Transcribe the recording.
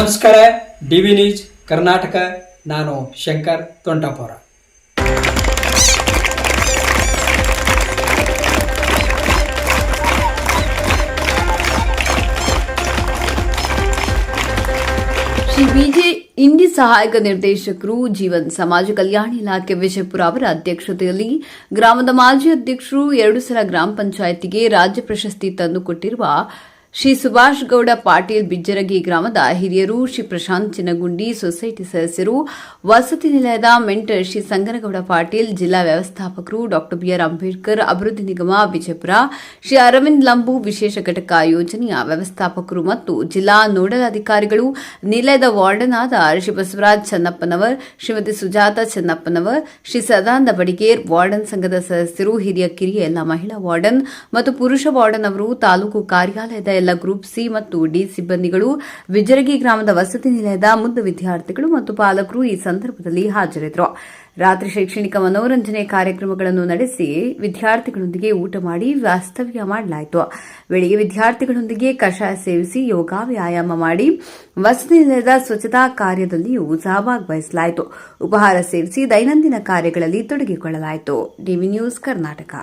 ನಮಸ್ಕಾರ D V news, Karnataka. ನಾನು ಶಂಕರ್ ತೊಂಟಾಪುರ ಶ್ರೀ ಬಿಜೆ ಇಂಡಿ ಸಹಾಯಕ ನಿರ್ದೇಶಕರು, ಜೀವನ್ ಸಮಾಜ ಕಲ್ಯಾಣ ಇಲಾಖೆ ವಿಜಯಪುರ ಅವರ ಅಧ್ಯಕ್ಷತೆಯಲ್ಲಿ ಗ್ರಾಮದ ಮಾಜಿ ಅಧ್ಯಕ್ಷರು ಎರಡು ಸಲ ಗ್ರಾಮ ಪಂಚಾಯಿತಿಗೆ ರಾಜ್ಯ ಪ್ರಶಸ್ತಿ ತಂದುಕೊಟ್ಟಿರುವ ಶ್ರೀ ಸುಭಾಷ್ ಗೌಡ ಪಾಟೀಲ್ ಬಿಜ್ಜರಗಿ ಗ್ರಾಮದ ಹಿರಿಯರು, ಶ್ರೀ ಪ್ರಶಾಂತ್ ಚಿನ್ನಗುಂಡಿ ಸೊಸೈಟಿ ಸದಸ್ಯರು, ವಸತಿ ನಿಲಯದ ಮೆಂಟರ್ ಶ್ರೀ ಸಂಗನಗೌಡ ಪಾಟೀಲ್, ಜಿಲ್ಲಾ ವ್ಯವಸ್ಥಾಪಕರು ಡಾ ಬಿಆರ್ ಅಂಬೇಡ್ಕರ್, ಅಭಿವೃದ್ಧಿ ನಿಗಮ ವಿಜಯಪುರ ಶ್ರೀ ಅರವಿಂದ್ ಲಂಬು ವಿಶೇಷ ಘಟಕ ಯೋಜನೆಯ ವ್ಯವಸ್ಥಾಪಕರು ಮತ್ತು ಜಿಲ್ಲಾ ನೋಡಲ್ ಅಧಿಕಾರಿಗಳು, ನಿಲಯದ ವಾರ್ಡನ್ ಆದ ಶ್ರೀ ಬಸವರಾಜ್ ಚನ್ನಪ್ಪನವರ್, ಶ್ರೀಮತಿ ಸುಜಾತ ಚನ್ನಪ್ಪನವರ್, ಶ್ರೀ ಸದಾನಂದ ಬಡಿಗೇರ್ ವಾರ್ಡನ್ ಸಂಘದ ಸದಸ್ಯರು, ಹಿರಿಯ ಕಿರಿಯ ಎಲ್ಲ ಮಹಿಳಾ ವಾರ್ಡನ್ ಮತ್ತು ಪುರುಷ ವಾರ್ಡನ್ ಅವರು ತಾಲೂಕು ಕಾರ್ಯಾಲಯದ ಎಲ್ಲ ಗ್ರೂಪ್ ಸಿ ಮತ್ತು ಡಿ ಸಿಬ್ಬಂದಿಗಳು ವಿಜರಗಿ ಗ್ರಾಮದ ವಸತಿ ನಿಲಯದ ಮುದ್ದು ವಿದ್ಯಾರ್ಥಿಗಳು ಮತ್ತು ಪಾಲಕರು ಈ ಸಂದರ್ಭದಲ್ಲಿ ಹಾಜರಿದ್ದರು. ರಾತ್ರಿ ಶೈಕ್ಷಣಿಕ ಮನೋರಂಜನೆ ಕಾರ್ಯಕ್ರಮಗಳನ್ನು ನಡೆಸಿ ವಿದ್ಯಾರ್ಥಿಗಳೊಂದಿಗೆ ಊಟ ಮಾಡಿ ವಾಸ್ತವ್ಯ ಮಾಡಲಾಯಿತು. ಬೆಳಿಗ್ಗೆ ವಿದ್ಯಾರ್ಥಿಗಳೊಂದಿಗೆ ಕಷಾಯ ಸೇವಿಸಿ ಯೋಗ ವ್ಯಾಯಾಮ ಮಾಡಿ ವಸತಿ ನಿಲಯದ ಸ್ವಚ್ಛತಾ ಕಾರ್ಯದಲ್ಲಿಯೂ ಸಹಭಾಗವಹಿಸಲಾಯಿತು. ಉಪಹಾರ ಸೇವಿಸಿ ದೈನಂದಿನ ಕಾರ್ಯಗಳಲ್ಲಿ ತೊಡಗಿಕೊಳ್ಳಲಾಯಿತು. D V news Karnataka.